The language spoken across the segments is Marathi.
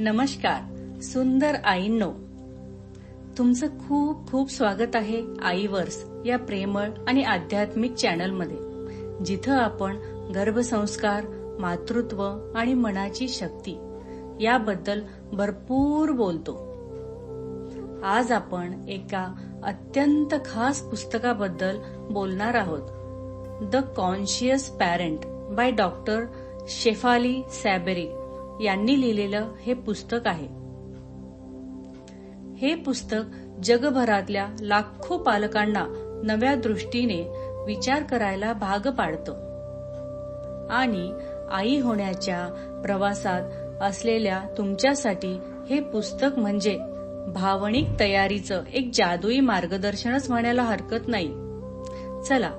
नमस्कार सुंदर आईंनो. तुमचं खूप खूप स्वागत आहे आईवर्स या प्रेमळ आणि आध्यात्मिक चॅनलमध्ये जिथं आपण गर्भसंस्कार मातृत्व आणि मनाची शक्ती याबद्दल भरपूर बोलतो. आज आपण एका अत्यंत खास पुस्तकाबद्दल बोलणार आहोत. The conscious parent by doctor Shefali Tsabary. यांनी लिहिलेलं हे पुस्तक आहे. हे पुस्तक जगभरातल्या लाखो पालकांना नव्या दृष्टीने विचार करायला भाग पाडतं. आणि आई होण्याच्या प्रवासात असलेल्या तुमच्यासाठी हे पुस्तक म्हणजे भावनिक तयारीचं एक जादुई मार्गदर्शनच म्हणायला हरकत नाही. चला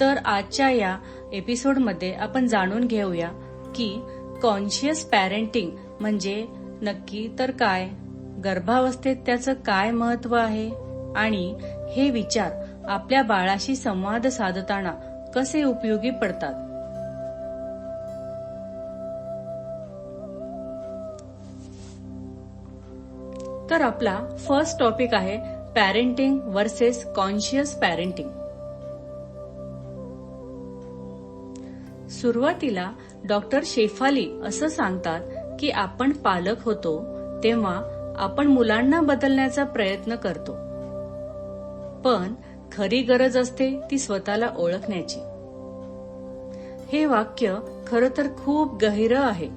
तर आजच्या या एपिसोडमध्ये आपण जाणून घेऊया की कॉन्शियस पॅरेंटिंग म्हणजे नक्की तर काय? गर्भावस्थेत त्याचं काय महत्त्व आहे? आणि हे विचार आपल्या बाळाशी संवाद साधताना कसे उपयोगी पडतात? तर आपला फर्स्ट टॉपिक आहे पॅरेंटिंग वर्सेस कॉन्शियस पॅरेंटिंग सुरुवातीला डॉक्टर शेफाली असं सांगतात की आपण पालक होतो तेव्हा आपण मुलांना बदलण्याचा प्रयत्न करतो. पण खरी गरज असते ती स्वतःला ओळखण्याची. हे वाक्य खरं तर खूप गहिरं आहे.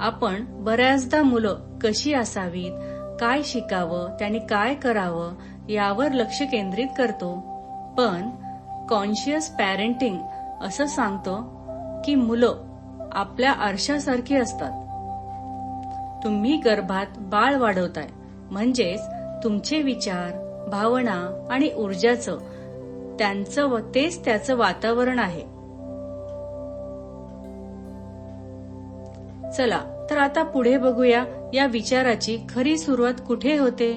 आपण बऱ्याचदा मुलं कशी असावीत काय शिकावं त्यांनी काय करावं यावर लक्ष केंद्रित करतो. पण कॉन्शियस पॅरेंटिंग असं सांगतो की मुलं आपल्या आरशासारखी असतात. तुम्ही गर्भात बाळ वाढवताय. म्हणजेच तुमचे विचार भावना आणि ऊर्जाचं त्यांचं व तेच त्याचं वातावरण आहे. चला तर आता पुढे बघूया या विचाराची खरी सुरुवात कुठे होते?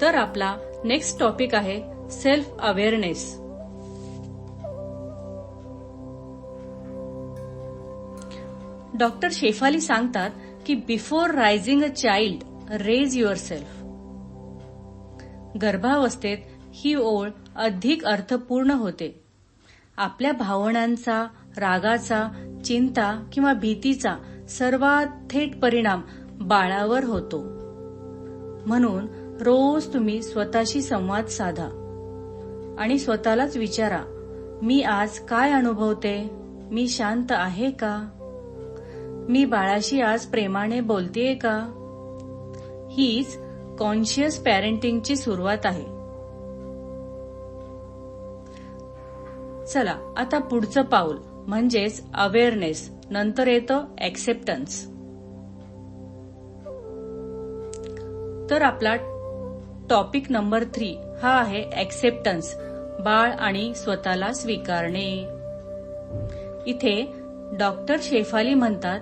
तर आपला नेक्स्ट टॉपिक आहे सेल्फ अवेअरनेस डॉक्टर शेफाली सांगतात की before raising a child raise yourself गर्भावस्थेत ही ओळ अधिक अर्थपूर्ण होते. आपल्या भावनांचा रागाचा चिंता किंवा भीतीचा सर्वात थेट परिणाम बाळावर होतो. म्हणून रोज तुम्ही स्वतःशी संवाद साधा आणि स्वतःलाच विचारा मी आज काय अनुभवते? मी शांत आहे का? मी बाळाशी आज प्रेमाने बोलतेय का? हीच कॉन्शियस पॅरेंटिंगची सुरुवात आहे. चला आता पुढचं पाऊल म्हणजेच अवेअरनेस नंतर येतं ऍक्सेप्टन्स तर आपला टॉपिक नंबर थ्री हा आहे ऍक्सेप्टन्स बाळ आणि स्वतःला स्वीकारणे. इथे डॉक्टर शेफाली म्हणतात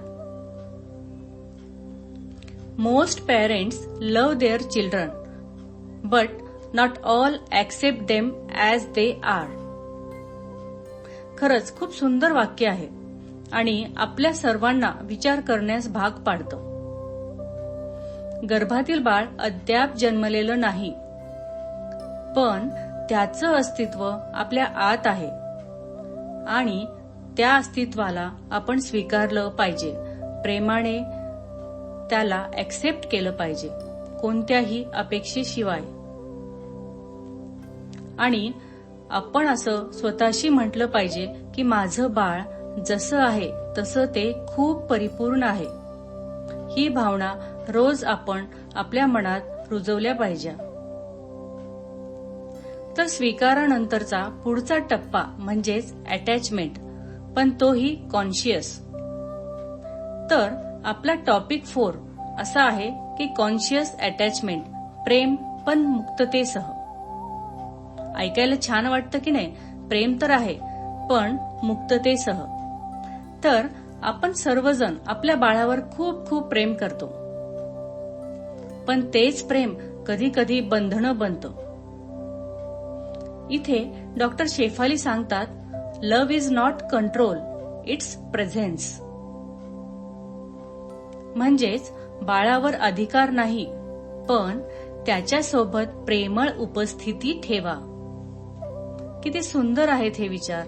most parents love their children but not all accept them as they are खरंच खूप सुंदर वाक्य आहे आणि आपल्या सर्वांना विचार करण्यास भाग पाडतं. गर्भातील बाळ अद्याप जन्मलेलं नाही पण त्याचं अस्तित्व आपल्या आत आहे आणि त्या अस्तित्वाला आपण स्वीकारलं पाहिजे. प्रेमाने त्याला ऍक्सेप्ट केलं पाहिजे. कोणत्याही अपेक्षेशिवाय. आणि आपण असं स्वतःशी म्हटलं पाहिजे की माझं बाळ जसं आहे तसं ते खूप परिपूर्ण आहे. ही भावना रोज आपण आपल्या मनात रुजवल्या पाहिजे. तर स्वीकारानंतरचा पुढचा टप्पा म्हणजेच अटॅचमेंट पण तोही कॉन्शियस तर आपला टॉपिक फोर असा आहे की कॉन्शियस अटॅचमेंट प्रेम पण मुक्ततेसह. ऐकायला छान वाटतं की नाही? प्रेम तर आहे पण मुक्ततेसह. तर आपण सर्वजण आपल्या बाळावर खूप खूप प्रेम करतो. पण तेच प्रेम कधी कधी बंधनं बनतं. इथे डॉक्टर शेफाली सांगतात love is not control it's presence म्हणजेच बाळावर अधिकार नाही पण त्याच्यासोबत प्रेमळ उपस्थिती ठेवा. किती सुंदर आहेत हे विचार.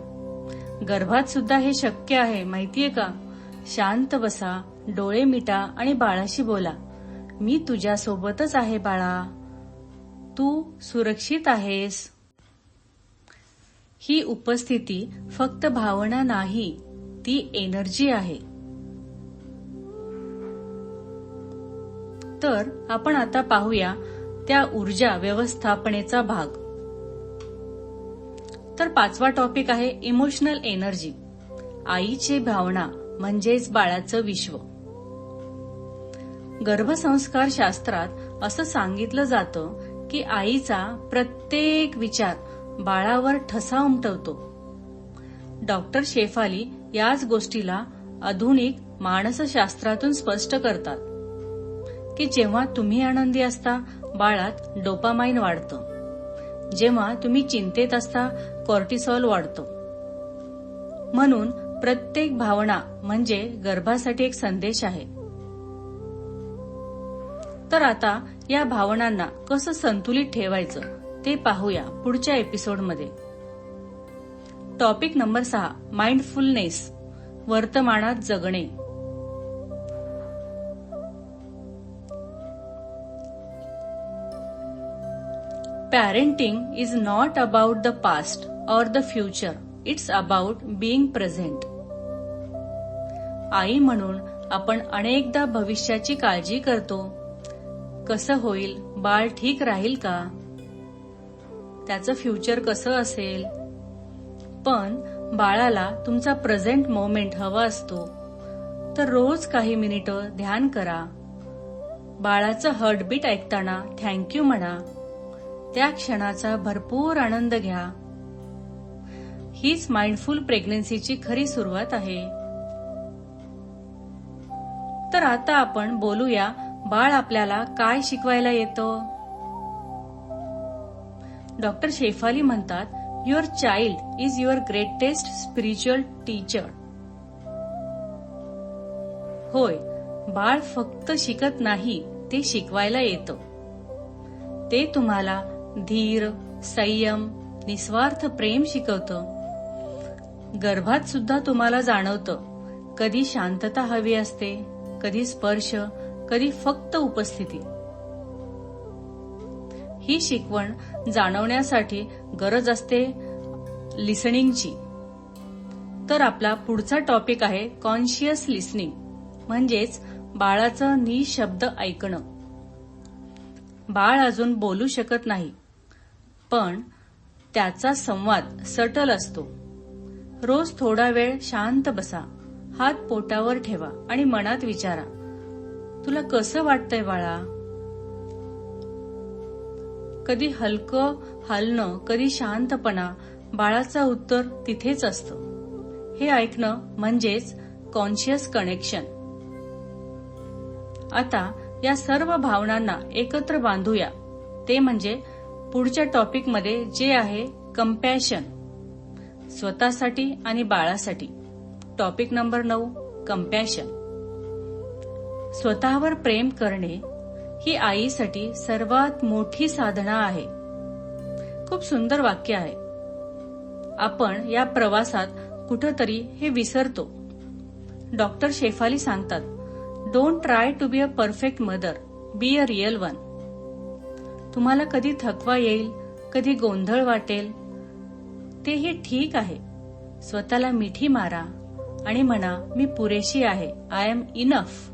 गर्भात सुद्धा हे शक्य आहे माहितीये का? शांत बसा डोळे मिटा आणि बाळाशी बोला. मी तुझ्यासोबतच आहे बाळा. तू सुरक्षित आहेस. ही उपस्थिती फक्त भावना नाही ती एनर्जी आहे. तर आपण आता पाहूया त्या ऊर्जा व्यवस्थापनेचा भाग. तर पाचवा टॉपिक आहे इमोशनल एनर्जी आईची भावना म्हणजेच बाळाचं विश्व. गर्भसंस्कार शास्त्रात असं सांगितलं जातं की आईचा प्रत्येक विचार बाळावर ठसा उमटवतो. डॉक्टर शेफाली याच गोष्टीला आधुनिक मानसशास्त्रातून स्पष्ट करतात. की जेव्हा तुम्ही आनंदी असता बाळात डोपामाइन वाढतं. जेव्हा तुम्ही चिंतेत असता कॉर्टिसॉल वाढतो. म्हणून प्रत्येक भावना म्हणजे गर्भासाठी एक संदेश आहे. तर आता या भावनांना कसं संतुलित ठेवायचं ते पाहूया पुढच्या एपिसोडमध्ये. टॉपिक नंबर सहा माइंडफुलनेस वर्तमानात जगणे. Parenting is not about the past or the future it's about being present आई म्हणून आपण अनेकदा भविष्याची काळजी करतो. कसं होईल? बाळ ठीक राहील का? त्याचं फ्युचर कसं असेल? पण बाळाला तुमचा प्रेझेंट मोमेंट हवा असतो. तर रोज काही मिनिटं ध्यान करा. बाळाचं हार्टबीट ऐकताना थँक्यू म्हणा. त्या क्षणाचा भरपूर आनंद घ्या. हीच माइंडफुल प्रेग्नन्सीची खरी सुरुवात आहे. तर आता आपण बोलूया बाळ आपल्याला काय शिकवायला येतं? डॉक्टर शेफाली म्हणतात your child is your greatest spiritual teacher होय बाळ फक्त शिकत नाही ते शिकवायला येतं. ते तुम्हाला धीर संयम निस्वार्थ प्रेम शिकवतं. गर्भात सुद्धा तुम्हाला जाणवतं कधी शांतता हवी असते कधी स्पर्श कधी फक्त उपस्थिती. ही शिकवण जाणवण्यासाठी गरज असते लिसनिंगची. तर आपला पुढचा टॉपिक आहे कॉन्शियस लिसनिंग म्हणजेच बाळाचं निशब्द ऐकणं. बाळ अजून बोलू शकत नाही. पण त्याचा संवाद सटल असतो. रोज थोडा वेळ शांत बसा हात पोटावर ठेवा आणि मनात विचारा तुला कसं वाटतंय बाळा? कधी हलकं हलणं कधी शांतपणा बाळाचं उत्तर तिथेच असतं. हे ऐकणं म्हणजेच कॉन्शियस कनेक्शन आता या सर्व भावनांना एकत्र बांधूया. ते म्हणजे पुढच्या टॉपिकमध्ये जे आहे कम्पॅशन स्वतःसाठी आणि बाळासाठी. टॉपिक नंबर नऊ कम्पॅशन स्वतःवर प्रेम करणे ही आईसाठी सर्वात मोठी साधना आहे. खूप सुंदर वाक्य आहे. आपण या प्रवासात कुठंतरी हे विसरतो. डॉक्टर शेफाली सांगतात don't try to be a perfect mother be a real one तुम्हाला कधी थकवा येईल कधी गोंधळ वाटेल? तेही ठीक आहे. स्वतःला मिठी मारा आणि म्हणा मी पुरेशी आहे. आय एम इनफ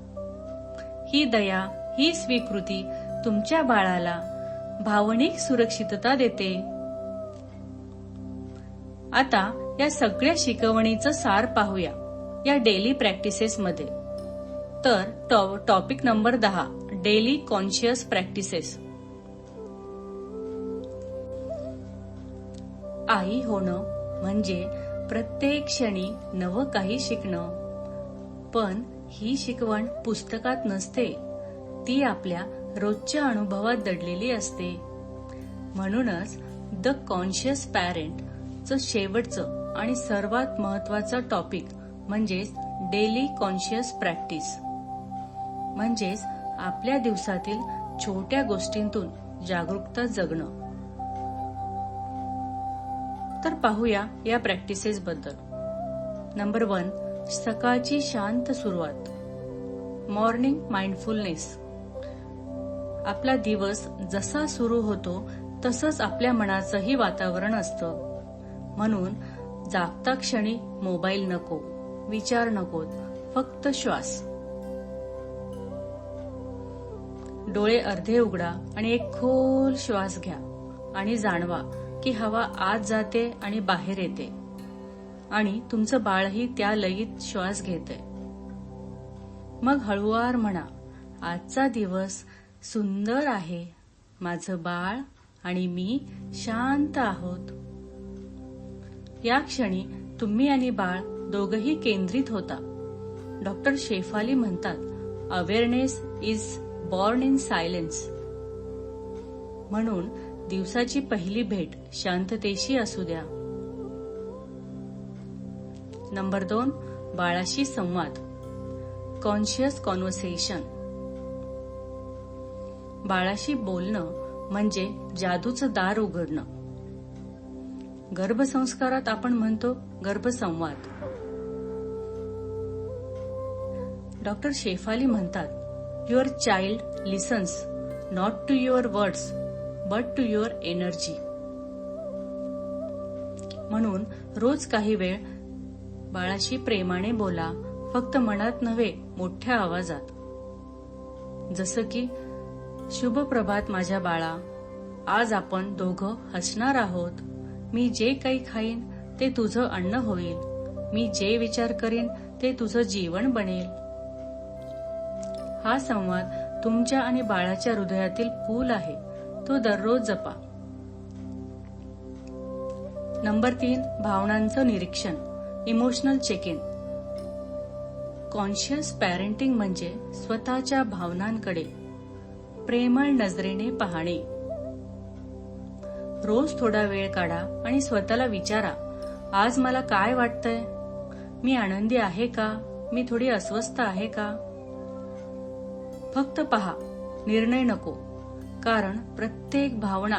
ही दया ही स्वीकृती तुमच्या बाळाला भावनिक सुरक्षितता देते. आता या सगळ्या शिकवणीचं सार पाहूया या डेली प्रॅक्टिसेसमध्ये तर टॉपिक नंबर दहा डेली कॉन्शियस प्रॅक्टिसेस आई होणं म्हणजे प्रत्येक क्षणी नवं काही शिकणं. पण ही शिकवण पुस्तकात नसते. ती आपल्या रोजच्या अनुभवात दडलेली असते. म्हणूनच द कॉन्शियस पॅरेंट च शेवटचं आणि सर्वात महत्वाचं टॉपिक म्हणजेच डेली कॉन्शियस प्रॅक्टिस. म्हणजेच आपल्या दिवसातील छोट्या गोष्टींतून जागरूकता जगणं. तर पाहूया या प्रॅक्टिसेस बद्दल. नंबर वन सकाळची शांत सुरुवात. मॉर्निंग माइंडफुलनेस आपला दिवस जसा सुरू होतो तसंच आपल्या मनाचंही वातावरण असतं. म्हणून जागता क्षणी मोबाईल नको विचार नकोत फक्त श्वास. डोळे अर्धे उघडा आणि एक खोल श्वास घ्या आणि जाणवा. की हवा आत जाते आणि बाहेर येते. आणि तुमचं बाळही त्या लयीत श्वास घेते. मग हळुवार म्हणा आजचा दिवस सुंदर आहे. माझं बाळ आणि मी शांत आहोत. या क्षणी तुम्ही आणि बाळ दोघही केंद्रित होता. डॉक्टर शेफाली म्हणतात awareness is born in silence म्हणून दिवसाची पहिली भेट शांततेशी असू द्या. नंबर दोन बाळाशी संवाद. कॉन्शियस कॉन्व्हर्सेशन बाळाशी बोलणं म्हणजे जादूचं दार उघडणं. गर्भसंस्कारात आपण म्हणतो गर्भसंवाद. डॉक्टर शेफाली म्हणतात your child listens not to your words but to your energy म्हणून रोज काही वेळ बाळाशी प्रेमाने बोला. फक्त मनात नव्हे मोठ्या आवाजात. जसं की शुभ प्रभात माझ्या बाळा आज आपण दोघं हसणार आहोत. मी जे काही खाईन ते तुझं अन्न होईल. मी जे विचार करीन ते तुझं जीवन बनेल. हा संवाद तुमच्या आणि बाळाच्या हृदयातील पूल आहे. तो दररोज जपा. नंबर तीन भावनांचं निरीक्षण. Emotional check in conscious parenting म्हणजे स्वतःच्या भावनांकडे प्रेमळ नजरेने पाहणे. रोज थोडा वेळ काढा आणि स्वतःला विचारा आज मला काय वाटतंय? मी आनंदी आहे का? मी थोडी अस्वस्थ आहे का? फक्त पहा निर्णय नको. कारण प्रत्येक भावना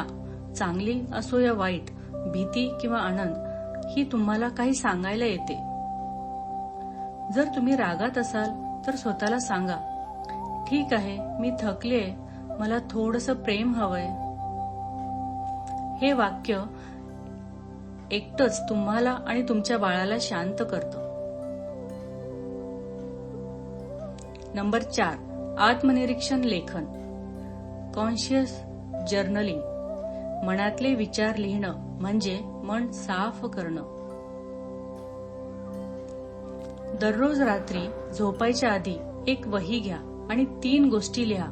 चांगली असो या वाईट भीती किंवा आनंद ही तुम्हाला काही सांगायला येते. जर तुम्ही रागात असाल तर स्वतःला सांगा ठीक आहे मी थकले मला थोडस प्रेम हवंय. हे वाक्य एकटच तुम्हाला आणि तुमच्या बाळाला शांत करतं. नंबर चार आत्मनिरीक्षण लेखन. कॉन्शियस जर्नलिंग मनातले विचार लिहिणं म्हणजे मन साफ करणं. दररोज रात्री झोपायच्या आधी एक वही घ्या आणि तीन गोष्टी लिहा.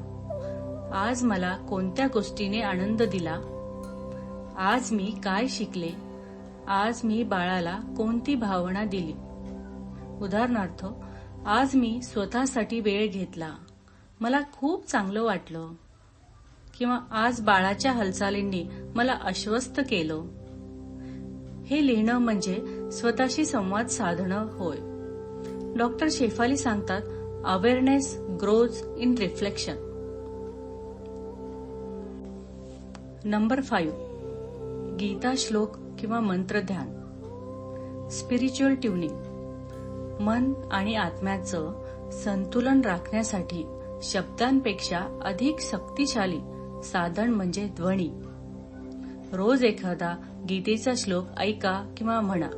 आज मला कोणत्या गोष्टीने आनंद दिला? आज मी काय शिकले? आज मी बाळाला कोणती भावना दिली? उदाहरणार्थ आज मी स्वतःसाठी वेळ घेतला. मला खूप चांगलं वाटलं. किंवा आज बाळाच्या हालचालींनी मला आश्वस्त केलं. हे लिहिणं म्हणजे स्वतःशी संवाद साधणं होय. डॉक्टर शेफाली सांगतात awareness grows in reflection number five. Gita श्लोक किंवा मंत्र ध्यान स्पिरिच्युअल ट्युनिंग मन आणि आत्म्याचं संतुलन राखण्यासाठी शब्दांपेक्षा अधिक शक्तिशाली साधन म्हणजे ध्वनी. रोज एखादा गीतेचा श्लोक ऐका किंवा म्हणा.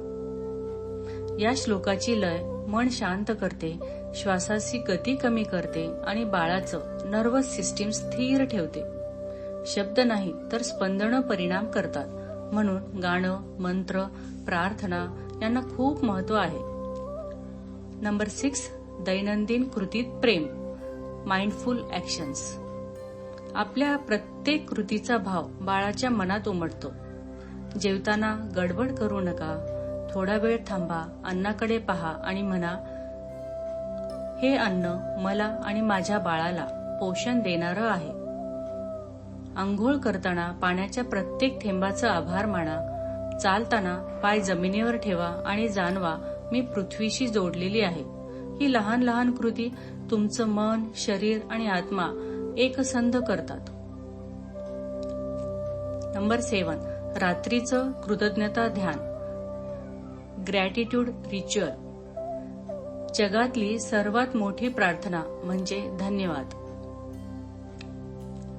या श्लोकाची लय मन शांत करते श्वासाची गती कमी करते आणि बाळाचं नर्वस सिस्टीम स्थिर ठेवते. शब्द नाही तर स्पंदनं परिणाम करतात. म्हणून गाणं मंत्र प्रार्थना यांना खूप महत्त्व आहे. नंबर सिक्स दैनंदिन कृतीत प्रेम. माइंडफुल ऍक्शन्स आपल्या प्रत्येक कृतीचा भाव बाळाच्या मनात उमटतो. जेवताना गडबड करू नका. थोडा वेळ थांबा अन्नाकडे पहा आणि म्हणा हे अन्न मला आणि माझ्या बाळाला पोषण देणारं आहे. आंघोळ करताना पाण्याच्या प्रत्येक थेंबाचा आभार माना. चालताना पाय जमिनीवर ठेवा आणि जाणवा मी पृथ्वीशी जोडलेली आहे. ही लहान लहान कृती तुमचं मन शरीर आणि आत्मा एकसंध करतात. नंबर सेवन रात्रीचं कृतज्ञता ध्यान. ग्रॅटिट्यूड रिच्युअल जगातली सर्वात मोठी प्रार्थना म्हणजे धन्यवाद.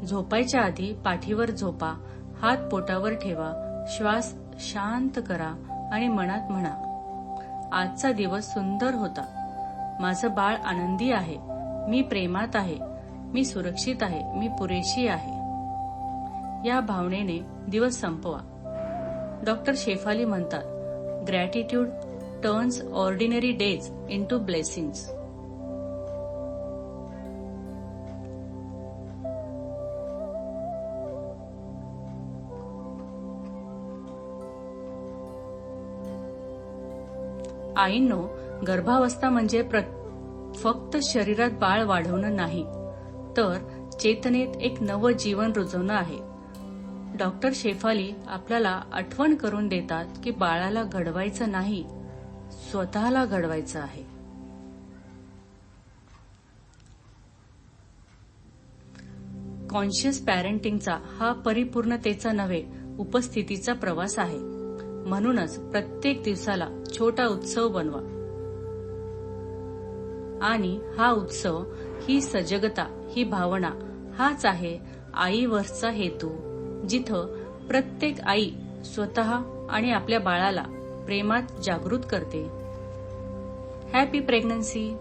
झोपायच्या आधी पाठीवर झोपा हात पोटावर ठेवा श्वास शांत करा आणि मनात म्हणा आजचा दिवस सुंदर होता. माझं बाळ आनंदी आहे. मी प्रेमात आहे. मी सुरक्षित आहे मी पुरेशी आहे. या भावनेने दिवस संपवा. डॉक्टर शेफाली म्हणतात gratitude turns ordinary days into blessings आईंनो गर्भावस्था म्हणजे प्र- फक्त शरीरात बाळ वाढवणं नाही. तर चेतनेत एक नवं जीवन रुजवणं आहे. डॉक्टर शेफाली आपल्याला आठवण करून देतात की बाळाला घडवायचं नाही स्वतःला घडवायचं आहे. कॉन्शियस पॅरेंटिंगचा हा परिपूर्णतेचा नव्हे उपस्थितीचा प्रवास आहे. म्हणूनच प्रत्येक दिवसाला छोटा उत्सव बनवा. आणि हा उत्सव ही सजगता ही भावना हाच आहे आईवरचा हेतू जिथं प्रत्येक आई स्वतः आणि आपल्या बाळाला प्रेमात जागृत करते. Happy pregnancy